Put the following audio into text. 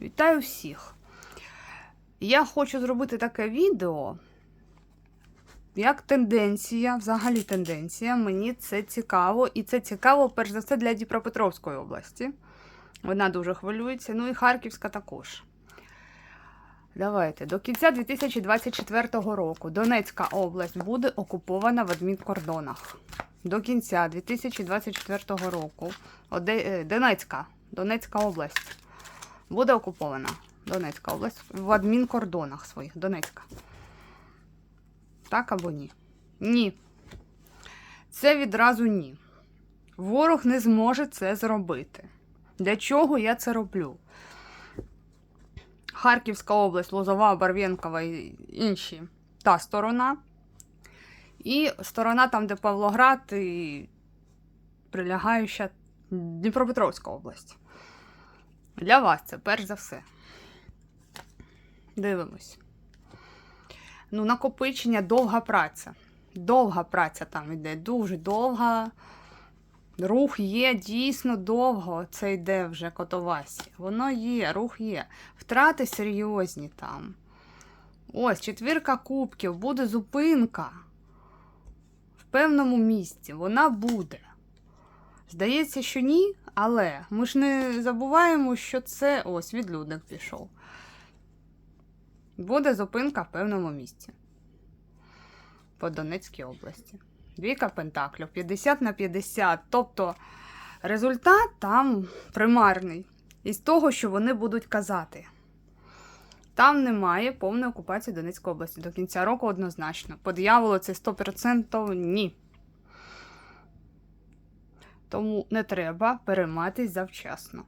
Вітаю всіх! Я хочу зробити таке відео, як тенденція, взагалі тенденція. Мені це цікаво, і це цікаво, перш за все, для Дніпропетровської області. Вона дуже хвилюється, ну і Харківська також. Давайте. До кінця 2024 року Донецька область буде окупована в адмінкордонах. До кінця 2024 року Оде... е, Донецька, Донецька область буде окупована. Донецька область в адмінкордонах своїх. Донецька. Так або ні? Ні. Це відразу ні. Ворог не зможе це зробити. Для чого я це роблю? Харківська область, Лозова, Барвєнкова і інші. Та сторона. І сторона там, де Павлоград і прилягаюча Дніпропетровська область. Для вас це перш за все. Дивимось. Ну, накопичення довга праця. Довга праця там йде, дуже довга. Рух є дійсно довго. Це йде вже Котовасі. Воно є, рух є. Втрати серйозні там. Ось, четвірка кубків, буде зупинка. В певному місці вона буде. Здається, що ні, але ми ж не забуваємо, що це ось відлюдник пішов. Буде зупинка в певному місці по Донецькій області. Двійка пентаклів 50 на 50. Тобто результат там примарний. Із того, що вони будуть казати. Там немає повної окупації Донецької області до кінця року однозначно. По дияволу це 100% ні. Тому не треба перейматись завчасно.